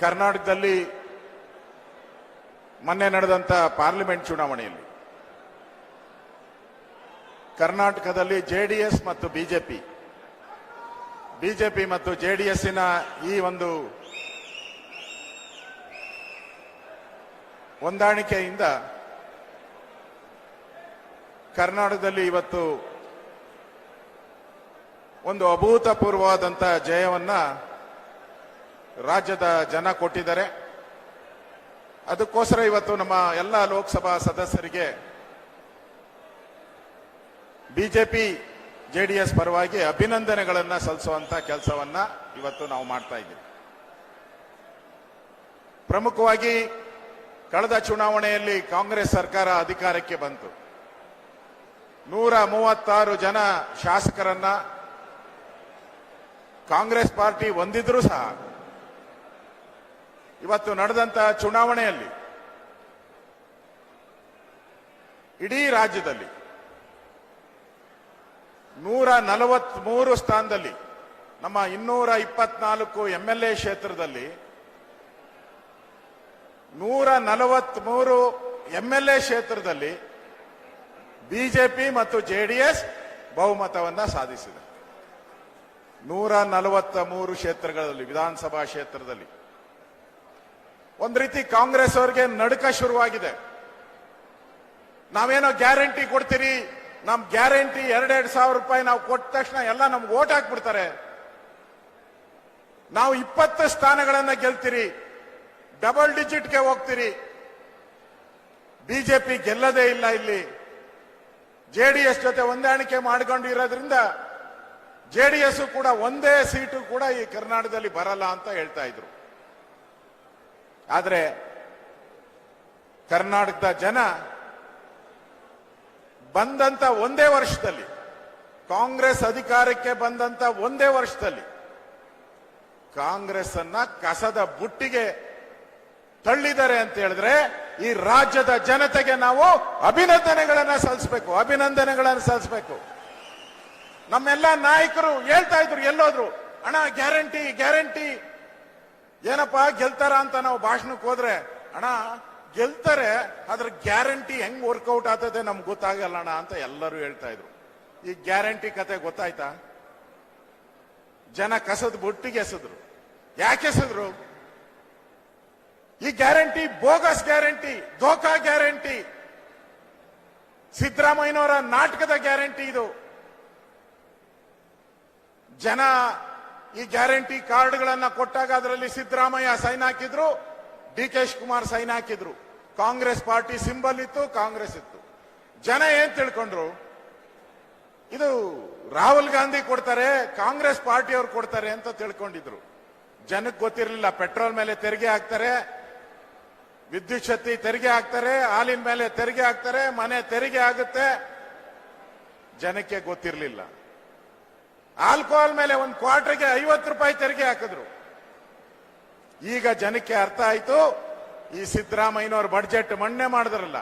ಕರ್ನಾಟಕದಲ್ಲಿ ಮೊನ್ನೆ ನಡೆದಂತ ಪಾರ್ಲಿಮೆಂಟ್ ಚುನಾವಣೆಯಲ್ಲಿ ಕರ್ನಾಟಕದಲ್ಲಿ ಜೆಡಿಎಸ್ ಮತ್ತು ಬಿಜೆಪಿ. ಬಿಜೆಪಿ ಮತ್ತು ಜೆಡಿಎಸ್ಸಿನ ಈ ಒಂದು ಹೊಂದಾಣಿಕೆಯಿಂದ ಕರ್ನಾಟಕದಲ್ಲಿ ಇವತ್ತು ಒಂದು ಅಭೂತಪೂರ್ವವಾದಂಥ ಜಯವನ್ನ ರಾಜ್ಯದ ಜನ ಕೊಟ್ಟಿದ್ದಾರೆ. ಅದಕ್ಕೋಸ್ಕರ ಇವತ್ತು ನಮ್ಮ ಎಲ್ಲ ಲೋಕಸಭಾ ಸದಸ್ಯರಿಗೆ ಬಿಜೆಪಿ, ಜೆಡಿಎಸ್ ಪರವಾಗಿ ಅಭಿನಂದನೆಗಳನ್ನ ಸಲ್ಲಿಸುವಂತ ಕೆಲಸವನ್ನ ಇವತ್ತು ನಾವು ಮಾಡ್ತಾ ಇದ್ದೀವಿ. ಪ್ರಮುಖವಾಗಿ ಕಳೆದ ಚುನಾವಣೆಯಲ್ಲಿ ಕಾಂಗ್ರೆಸ್ ಸರ್ಕಾರ ಅಧಿಕಾರಕ್ಕೆ ಬಂತು. ನೂರ ಮೂವತ್ತಾರು ಜನ ಶಾಸಕರನ್ನ ಕಾಂಗ್ರೆಸ್ ಪಾರ್ಟಿ ಹೊಂದಿದ್ರೂ ಸಹ ಇವತ್ತು ನಡೆದಂತಹ ಚುನಾವಣೆಯಲ್ಲಿ ಇಡೀ ರಾಜ್ಯದಲ್ಲಿ ನೂರ ನಲವತ್ಮೂರು ಸ್ಥಾನದಲ್ಲಿ, ನಮ್ಮ ಇನ್ನೂರ ಇಪ್ಪತ್ನಾಲ್ಕು ಎಂ ಎಲ್ ಎ ಕ್ಷೇತ್ರದಲ್ಲಿ ನೂರ ನಲವತ್ಮೂರು ಎಂ ಎಲ್ ಎ ಕ್ಷೇತ್ರದಲ್ಲಿ ಬಿಜೆಪಿ ಮತ್ತು ಜೆಡಿಎಸ್ ಬಹುಮತವನ್ನ ಸಾಧಿಸಿದೆ. ನೂರ ನಲವತ್ತ ಮೂರು ಕ್ಷೇತ್ರಗಳಲ್ಲಿ, ವಿಧಾನಸಭಾ ಕ್ಷೇತ್ರದಲ್ಲಿ. ಒಂದ್ ರೀತಿ ಕಾಂಗ್ರೆಸ್ ಅವರಿಗೆ ನಡುಕ ಶುರುವಾಗಿದೆ. ನಾವೇನೋ ಗ್ಯಾರಂಟಿ ಕೊಡ್ತೀರಿ? ನಮ್ ಗ್ಯಾರಂಟಿ ಎರಡೆರಡು ಸಾವಿರ ರೂಪಾಯಿ ನಾವು ಕೊಟ್ಟ ತಕ್ಷಣ ಎಲ್ಲ ನಮ್ಗೆ ಓಟ್ ಹಾಕ್ಬಿಡ್ತಾರೆ. ನಾವು ಇಪ್ಪತ್ತು ಸ್ಥಾನಗಳನ್ನ ಗೆಲ್ತೀರಿ. ಡಬಲ್ ಡಿಜಿಟ್ಗೆ ಹೋಗ್ತೀರಿ. ಬಿಜೆಪಿ ಗೆಲ್ಲದೇ ಇಲ್ಲ ಇಲ್ಲಿ. ಜೆಡಿಎಸ್ ಜೊತೆ ಹೊಂದಾಣಿಕೆ ಮಾಡಿಕೊಂಡಿರೋದ್ರಿಂದ ಜೆಡಿಎಸ್ ಕೂಡ ಒಂದೇ ಸೀಟು ಕೂಡ ಈ ಕರ್ನಾಟಕದಲ್ಲಿ ಬರಲ್ಲ ಅಂತ ಹೇಳ್ತಾ ಇದ್ರು. ಆದ್ರೆ ಕರ್ನಾಟಕದ ಜನ ಬಂದಂತ ಒಂದೇ ವರ್ಷದಲ್ಲಿ, ಕಾಂಗ್ರೆಸ್ ಅಧಿಕಾರಕ್ಕೆ ಬಂದಂತ ಒಂದೇ ವರ್ಷದಲ್ಲಿ ಕಾಂಗ್ರೆಸ್ ಅನ್ನ ಕಸದ ಬುಟ್ಟಿಗೆ ತಳ್ಳಿದ್ದಾರೆ ಅಂತ ಹೇಳಿದ್ರೆ ಈ ರಾಜ್ಯದ ಜನತೆಗೆ ನಾವು ಅಭಿನಂದನೆಗಳನ್ನ ಸಲ್ಲಿಸಬೇಕು ಅಭಿನಂದನೆಗಳನ್ನ ಸಲ್ಲಿಸಬೇಕು. ನಮ್ಮೆಲ್ಲ ನಾಯಕರು ಹೇಳ್ತಾ ಇದ್ರು ಎಲ್ಲೋದ್ರು ಹಣ ಗ್ಯಾರಂಟಿ ಗ್ಯಾರಂಟಿ ಏನಪ್ಪ ಗೆಲ್ತಾರ ಅಂತ ನಾವು ಭಾಷಣಕ್ಕೆ ಹೋದ್ರೆ, ಅಣ್ಣ, ಗೆಲ್ತಾರೆ ಅದ್ರ ಗ್ಯಾರಂಟಿ ಹೆಂಗ್ ವರ್ಕೌಟ್ ಆಗ್ತದೆ ನಮ್ಗೆ ಗೊತ್ತಾಗಲ್ಲ ಅಣ್ಣ ಅಂತ ಎಲ್ಲರೂ ಹೇಳ್ತಾ ಇದ್ರು. ಈ ಗ್ಯಾರಂಟಿ ಕತೆ ಗೊತ್ತಾಯ್ತಾ? ಜನ ಕಸದ ಬುಟ್ಟಿಗೆ ಎಸದ್ರು. ಯಾಕೆ ಎಸದ್ರು? ಈ ಗ್ಯಾರಂಟಿ, ಬೋಗಸ್ ಗ್ಯಾರಂಟಿ, ಧೋಕಾ ಗ್ಯಾರಂಟಿ, ಸಿದ್ದರಾಮಯ್ಯನವರ ನಾಟಕದ ಗ್ಯಾರಂಟಿ ಇದು. ಜನ ಈ ಗ್ಯಾರಂಟಿ ಕಾರ್ಡ್ಗಳನ್ನ ಕೊಟ್ಟಾಗ ಅದರಲ್ಲಿ ಸಿದ್ದರಾಮಯ್ಯ ಸೈನ್ ಹಾಕಿದ್ರು, ಡಿ ಕೆ ಶಿವಕುಮಾರ್ ಸೈನ್ ಹಾಕಿದ್ರು. ಕಾಂಗ್ರೆಸ್ ಪಾರ್ಟಿ ಸಿಂಬಲ್ ಇತ್ತು, ಕಾಂಗ್ರೆಸ್ ಇತ್ತು. ಜನ ಏನ್ ತಿಳ್ಕೊಂಡ್ರು? ಇದು ರಾಹುಲ್ ಗಾಂಧಿ ಕೊಡ್ತಾರೆ, ಕಾಂಗ್ರೆಸ್ ಪಾರ್ಟಿಯವರು ಕೊಡ್ತಾರೆ ಅಂತ ತಿಳ್ಕೊಂಡಿದ್ರು. ಜನಕ್ಕೆ ಗೊತ್ತಿರಲಿಲ್ಲ, ಪೆಟ್ರೋಲ್ ಮೇಲೆ ತೆರಿಗೆ ಹಾಕ್ತಾರೆ, ವಿದ್ಯುತ್ ಶಕ್ತಿ ತೆರಿಗೆ ಹಾಕ್ತಾರೆ, ಹಾಲಿನ ಮೇಲೆ ತೆರಿಗೆ ಹಾಕ್ತಾರೆ, ಮನೆ ತೆರಿಗೆ ಆಗುತ್ತೆ. ಜನಕ್ಕೆ ಗೊತ್ತಿರಲಿಲ್ಲ. ಆಲ್ಕೋಹಾಲ್ ಮೇಲೆ ಒಂದು ಕ್ವಾರ್ಟರ್ಗೆ ಐವತ್ತು ರೂಪಾಯಿ ತೆರಿಗೆ ಹಾಕಿದ್ರು. ಈಗ ಜನಕ್ಕೆ ಅರ್ಥ ಆಯ್ತು, ಈ ಸಿದ್ದರಾಮಯ್ಯನವ್ರ ಬಡ್ಜೆಟ್ ಮಣ್ಣೆ ಮಾಡಿದ್ರಲ್ಲ.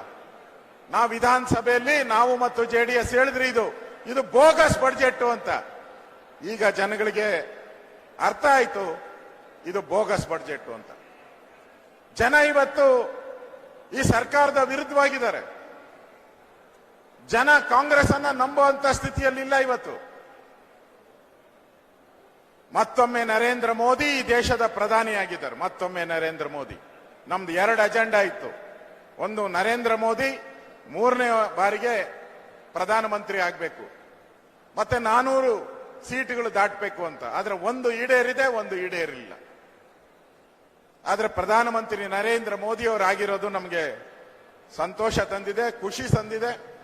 ನಾವು ವಿಧಾನಸಭೆಯಲ್ಲಿ ನಾವು ಮತ್ತು ಜೆಡಿಎಸ್ ಹೇಳಿದ್ರಿ ಇದು. ಇದು ಬೋಗಸ್ ಬಡ್ಜೆಟ್ ಅಂತ. ಈಗ ಜನಗಳಿಗೆ ಅರ್ಥ ಆಯ್ತು, ಇದು ಬೋಗಸ್ ಬಡ್ಜೆಟ್ ಅಂತ. ಜನ ಇವತ್ತು ಈ ಸರ್ಕಾರದ ವಿರುದ್ಧವಾಗಿದ್ದಾರೆ. ಜನ ಕಾಂಗ್ರೆಸ್ ಅನ್ನ ನಂಬುವಂತ ಸ್ಥಿತಿಯಲ್ಲಿಲ್ಲ ಇವತ್ತು. ಮತ್ತೊಮ್ಮೆ ನರೇಂದ್ರ ಮೋದಿ ಈ ದೇಶದ ಪ್ರಧಾನಿಯಾಗಿದ್ದಾರೆ. ಮತ್ತೊಮ್ಮೆ ನರೇಂದ್ರ ಮೋದಿ. ನಮ್ದು ಎರಡು ಅಜೆಂಡಾ ಇತ್ತು. ಒಂದು ನರೇಂದ್ರ ಮೋದಿ, ಮೂರನೇ ಬಾರಿಗೆ ಪ್ರಧಾನಮಂತ್ರಿ ಆಗಬೇಕು. ಮತ್ತೆ ನಾನೂರು ಸೀಟ್ಗಳು ದಾಟಬೇಕು ಅಂತ. ಆದ್ರೆ ಒಂದು ಈಡೇರಿದೆ, ಒಂದು ಈಡೇರಿಲ್ಲ. ಆದ್ರೆ ಪ್ರಧಾನಮಂತ್ರಿ ನರೇಂದ್ರ ಮೋದಿ ಅವರಾಗಿರೋದು ನಮಗೆ ಸಂತೋಷ ತಂದಿದೆ, ಖುಷಿ ತಂದಿದೆ.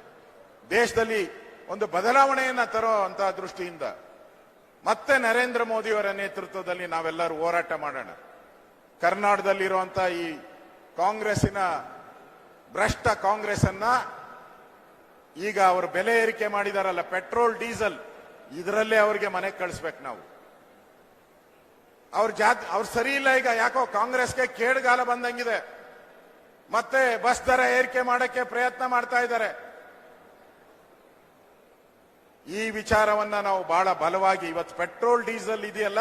ದೇಶದಲ್ಲಿ ಒಂದು ಬದಲಾವಣೆಯನ್ನ ತರೋ ಅಂತ ದೃಷ್ಟಿಯಿಂದ ಮತ್ತೆ ನರೇಂದ್ರ ಮೋದಿಯವರ ನೇತೃತ್ವದಲ್ಲಿ ನಾವೆಲ್ಲರೂ ಹೋರಾಟ ಮಾಡೋಣ. ಕರ್ನಾಟಕದಲ್ಲಿರುವಂತ ಈ ಕಾಂಗ್ರೆಸ್ಸಿನ ಭ್ರಷ್ಟ ಕಾಂಗ್ರೆಸ್ ಅನ್ನ ಈಗ ಅವರು ಬೆಲೆ ಏರಿಕೆ ಮಾಡಿದಾರಲ್ಲ, ಪೆಟ್ರೋಲ್, ಡೀಸೆಲ್, ಇದರಲ್ಲೇ ಅವರಿಗೆ ಮನೆಗೆ ಕಳಿಸ್ಬೇಕು ನಾವು. ಅವ್ರ ಜಾತಿ, ಅವ್ರು ಸರಿ ಇಲ್ಲ ಈಗ, ಯಾಕೋ ಕಾಂಗ್ರೆಸ್ಗೆ ಕೇಡುಗಾಲ ಬಂದಂಗಿದೆ. ಮತ್ತೆ ಬಸ್ ದರ ಏರಿಕೆ ಮಾಡಕ್ಕೆ ಪ್ರಯತ್ನ ಮಾಡ್ತಾ ಇದ್ದಾರೆ. ಈ ವಿಚಾರವನ್ನ ನಾವು ಬಹಳ ಬಲವಾಗಿ ಇವತ್ತು ಪೆಟ್ರೋಲ್, ಡೀಸೆಲ್ ಇದೆಯಲ್ಲ,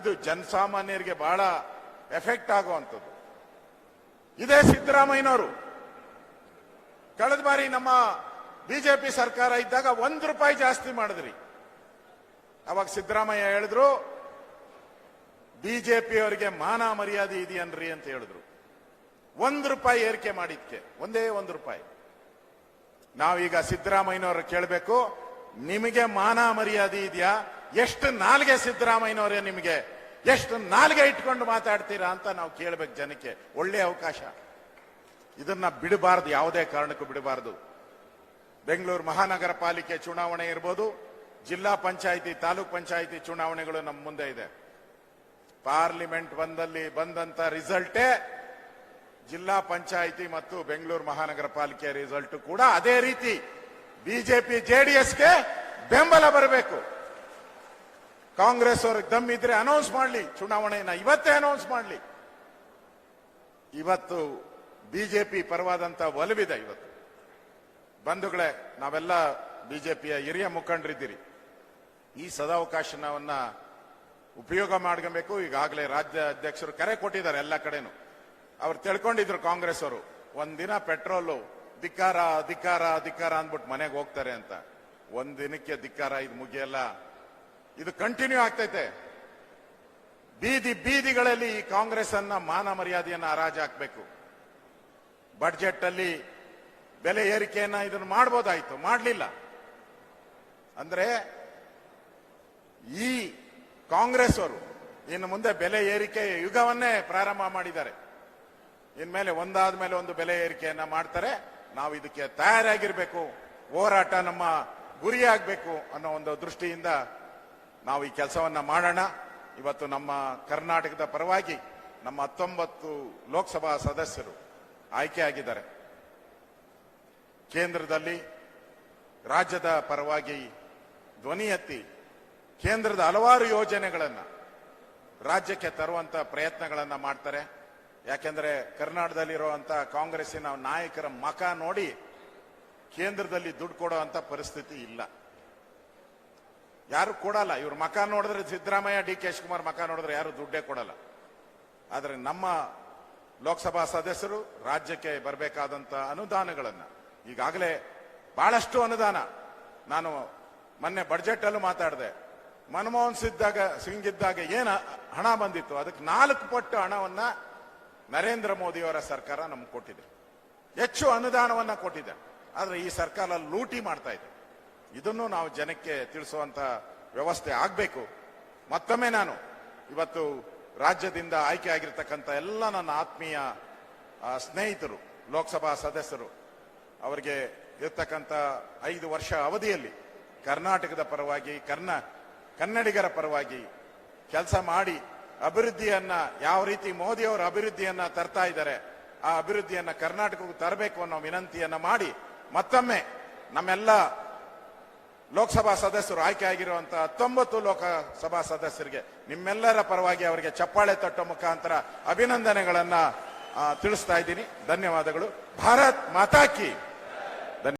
ಇದು ಜನಸಾಮಾನ್ಯರಿಗೆ ಬಹಳ ಎಫೆಕ್ಟ್ ಆಗುವಂಥದ್ದು. ಇದೇ ಸಿದ್ದರಾಮಯ್ಯನವರು. ಕಳೆದ ಬಾರಿ ನಮ್ಮ ಬಿಜೆಪಿ ಸರ್ಕಾರ ಇದ್ದಾಗ ಒಂದು ರೂಪಾಯಿ ಜಾಸ್ತಿ ಮಾಡಿದ್ರಿ. ಅವಾಗ ಸಿದ್ದರಾಮಯ್ಯ ಹೇಳಿದ್ರು ಬಿಜೆಪಿ ಅವರಿಗೆ ಮಾನ ಮರ್ಯಾದೆ ಇದೆಯನ್ರಿ ಅಂತ ಹೇಳಿದ್ರು. ಒಂದು ರೂಪಾಯಿ ಏರಿಕೆ ಮಾಡಿದ್ಕೆ, ಒಂದೇ ಒಂದು ರೂಪಾಯಿ. ನಾವೀಗ ಸಿದ್ದರಾಮಯ್ಯನವರು ಕೇಳಬೇಕು ನಿಮಗೆ ಮಾನ ಮರ್ಯಾದೆ ಇದೆಯಾ? ಎಷ್ಟು ನಾಲ್ಗೆ ಸಿದ್ದರಾಮಯ್ಯನವರೇ ನಿಮಗೆ? ಎಷ್ಟು ನಾಲ್ಗೆ ಇಟ್ಕೊಂಡು ಮಾತಾಡ್ತೀರಾ ಅಂತ ನಾವು ಕೇಳಬೇಕು ಜನಕ್ಕೆ. ಒಳ್ಳೆ ಅವಕಾಶ. ಇದನ್ನ ಬಿಡಬಾರದು, ಯಾವುದೇ ಕಾರಣಕ್ಕೂ ಬಿಡಬಾರದು. ಬೆಂಗಳೂರು ಮಹಾನಗರ ಪಾಲಿಕೆ ಚುನಾವಣೆ ಇರ್ಬೋದು, ಜಿಲ್ಲಾ ಪಂಚಾಯಿತಿ, ತಾಲೂಕ್ ಪಂಚಾಯಿತಿ ಚುನಾವಣೆಗಳು ನಮ್ಮ ಮುಂದೆ ಇದೆ. ಪಾರ್ಲಿಮೆಂಟ್ ಬಂದಲ್ಲಿ ಬಂದಂತ ರಿಸಲ್ಟೇ ಜಿಲ್ಲಾ ಪಂಚಾಯಿತಿ ಮತ್ತು ಬೆಂಗಳೂರು ಮಹಾನಗರ ಪಾಲಿಕೆ ರಿಸಲ್ಟ್ ಕೂಡ ಅದೇ ರೀತಿ. ಬಿಜೆಪಿ ಜೆಡಿಎಸ್ಗೆ ಬೆಂಬಲ ಬರಬೇಕು. ಕಾಂಗ್ರೆಸ್ ಅವ್ರಿಗೆ ಇದ್ರೆ ಅನೌನ್ಸ್ ಮಾಡಲಿ, ಚುನಾವಣೆಯನ್ನ ಇವತ್ತೇ ಅನೌನ್ಸ್ ಮಾಡಲಿ. ಇವತ್ತು ಬಿಜೆಪಿ ಪರವಾದಂತ ಒಲವಿದೆ ಇವತ್ತು. ಬಂಧುಗಳೇ, ನಾವೆಲ್ಲ ಬಿಜೆಪಿಯ ಹಿರಿಯ ಮುಖಂಡರಿದ್ದೀರಿ. ಈ ಸದಾವಕಾಶವನ್ನ ಉಪಯೋಗ ಮಾಡ್ಕೊಬೇಕು. ಈಗಾಗಲೇ ರಾಜ್ಯ ಅಧ್ಯಕ್ಷರು ಕರೆ ಕೊಟ್ಟಿದ್ದಾರೆ ಎಲ್ಲ ಕಡೆನು. ಅವ್ರು ತಿಳ್ಕೊಂಡಿದ್ರು ಕಾಂಗ್ರೆಸ್ ಅವರು ಒಂದಿನ ಪೆಟ್ರೋಲು ಧಿಕ್ಕಾರ ಅಧಿಕಾರ ಅಧಿಕಾರ ಅಂದ್ಬಿಟ್ಟು ಮನೆಗೆ ಹೋಗ್ತಾರೆ ಅಂತ. ಒಂದ್ ದಿನಕ್ಕೆ ಧಿಕ್ಕಾರ ಇದು ಮುಗಿಯಲ್ಲ. ಇದು ಕಂಟಿನ್ಯೂ ಆಗ್ತೈತೆ. ಬೀದಿ ಬೀದಿಗಳಲ್ಲಿ ಈ ಕಾಂಗ್ರೆಸ್ ಅನ್ನ ಮಾನ ಮರ್ಯಾದೆಯನ್ನ ಹರಾಜು ಹಾಕ್ಬೇಕು. ಬಡ್ಜೆಟ್ ಅಲ್ಲಿ ಬೆಲೆ ಏರಿಕೆಯನ್ನ ಇದನ್ನು ಮಾಡ್ಬೋದಾಯ್ತು, ಮಾಡಲಿಲ್ಲ. ಅಂದ್ರೆ ಈ ಕಾಂಗ್ರೆಸ್ ಅವರು ಇನ್ನು ಮುಂದೆ ಬೆಲೆ ಏರಿಕೆ ಯುಗವನ್ನೇ ಪ್ರಾರಂಭ ಮಾಡಿದ್ದಾರೆ. ಇನ್ಮೇಲೆ ಒಂದಾದ ಮೇಲೆ ಒಂದು ಬೆಲೆ ಏರಿಕೆಯನ್ನ ಮಾಡ್ತಾರೆ. ನಾವು ಇದಕ್ಕೆ ತಯಾರಾಗಿರ್ಬೇಕು. ಹೋರಾಟ ನಮ್ಮ ಗುರಿಯಾಗಬೇಕು ಅನ್ನೋ ಒಂದು ದೃಷ್ಟಿಯಿಂದ ನಾವು ಈ ಕೆಲಸವನ್ನ ಮಾಡೋಣ. ಇವತ್ತು ನಮ್ಮ ಕರ್ನಾಟಕದ ಪರವಾಗಿ ನಮ್ಮ ಹತ್ತೊಂಬತ್ತು ಲೋಕಸಭಾ ಸದಸ್ಯರು ಆಯ್ಕೆಯಾಗಿದ್ದಾರೆ. ಕೇಂದ್ರದಲ್ಲಿ, ರಾಜ್ಯದ ಪರವಾಗಿ ಧ್ವನಿ ಎತ್ತಿ ಕೇಂದ್ರದ ಹಲವಾರು ಯೋಜನೆಗಳನ್ನ ರಾಜ್ಯಕ್ಕೆ ತರುವಂತ ಪ್ರಯತ್ನಗಳನ್ನ ಮಾಡ್ತಾರೆ. ಯಾಕೆಂದ್ರೆ ಕರ್ನಾಟಕದಲ್ಲಿರುವಂತ ಕಾಂಗ್ರೆಸ್ಸಿನ ನಾಯಕರ ಮಖ ನೋಡಿ ಕೇಂದ್ರದಲ್ಲಿ ದುಡ್ಡು ಕೊಡುವಂತ ಪರಿಸ್ಥಿತಿ ಇಲ್ಲ. ಯಾರು ಕೊಡಲ್ಲ, ಇವ್ರ ಮಖ ನೋಡಿದ್ರೆ ಸಿದ್ದರಾಮಯ್ಯ, ಡಿ ಕೆ ಶಿವಕುಮಾರ್ ಮಕ ನೋಡಿದ್ರೆ ಯಾರು ದುಡ್ಡೇ ಕೊಡಲ್ಲ. ಆದರೆ ನಮ್ಮ ಲೋಕಸಭಾ ಸದಸ್ಯರು ರಾಜ್ಯಕ್ಕೆ ಬರಬೇಕಾದಂಥ ಅನುದಾನಗಳನ್ನು ಈಗಾಗಲೇ ಬಹಳಷ್ಟು ಅನುದಾನ. ನಾನು ಮೊನ್ನೆ ಬಡ್ಜೆಟ್ ಅಲ್ಲೂ ಮಾತಾಡಿದೆ. ಮನಮೋಹನ್ ಸಿದ್ದಾಗ ಸಿಂಗ್ ಇದ್ದಾಗ ಏನು ಹಣ ಬಂದಿತ್ತು? ಅದಕ್ಕೆ ನಾಲ್ಕು ಪಟ್ಟು ಹಣವನ್ನ ನರೇಂದ್ರ ಮೋದಿಯವರ ಸರ್ಕಾರ ನಮ್ಗೆ ಕೊಟ್ಟಿದೆ. ಹೆಚ್ಚು ಅನುದಾನವನ್ನ ಕೊಟ್ಟಿದೆ. ಆದ್ರೆ ಈ ಸರ್ಕಾರ ಲೂಟಿ ಮಾಡ್ತಾ ಇದೆ. ಇದನ್ನು ನಾವು ಜನಕ್ಕೆ ತಿಳಿಸುವಂತ ವ್ಯವಸ್ಥೆ ಆಗಬೇಕು. ಮತ್ತೊಮ್ಮೆ ನಾನು ಇವತ್ತು ರಾಜ್ಯದಿಂದ ಆಯ್ಕೆ ಆಗಿರ್ತಕ್ಕಂಥ ಎಲ್ಲ ನನ್ನ ಆತ್ಮೀಯ ಸ್ನೇಹಿತರು, ಲೋಕಸಭಾ ಸದಸ್ಯರು, ಅವರಿಗೆ ಇರ್ತಕ್ಕಂಥ ಐದು ವರ್ಷ ಅವಧಿಯಲ್ಲಿ ಕರ್ನಾಟಕದ ಪರವಾಗಿ, ಕರ್ನ, ಕನ್ನಡಿಗರ ಪರವಾಗಿ ಕೆಲಸ ಮಾಡಿ ಅಭಿವೃದ್ಧಿಯನ್ನ ಯಾವ ರೀತಿ ಮೋದಿ ಅವರ ಅಭಿವೃದ್ಧಿಯನ್ನ ತರ್ತಾ ಇದ್ದಾರೆ, ಆ ಅಭಿವೃದ್ಧಿಯನ್ನ ಕರ್ನಾಟಕಕ್ಕೂ ತರಬೇಕು ಅನ್ನೋ ವಿನಂತಿಯನ್ನ ಮಾಡಿ ಮತ್ತೊಮ್ಮೆ ನಮ್ಮೆಲ್ಲ ಲೋಕಸಭಾ ಸದಸ್ಯರು ಆಯ್ಕೆ ಆಗಿರುವಂತಹ ಹತ್ತೊಂಬತ್ತು ಲೋಕಸಭಾ ಸದಸ್ಯರಿಗೆ, ನಿಮ್ಮೆಲ್ಲರ ಪರವಾಗಿ ಅವರಿಗೆ ಚಪ್ಪಾಳೆ ತಟ್ಟೋ ಮುಖಾಂತರ ಅಭಿನಂದನೆಗಳನ್ನ ತಿಳಿಸ್ತಾ ಇದ್ದೀನಿ. ಧನ್ಯವಾದಗಳು. ಭಾರತ್ ಮಾತಾ ಕಿ.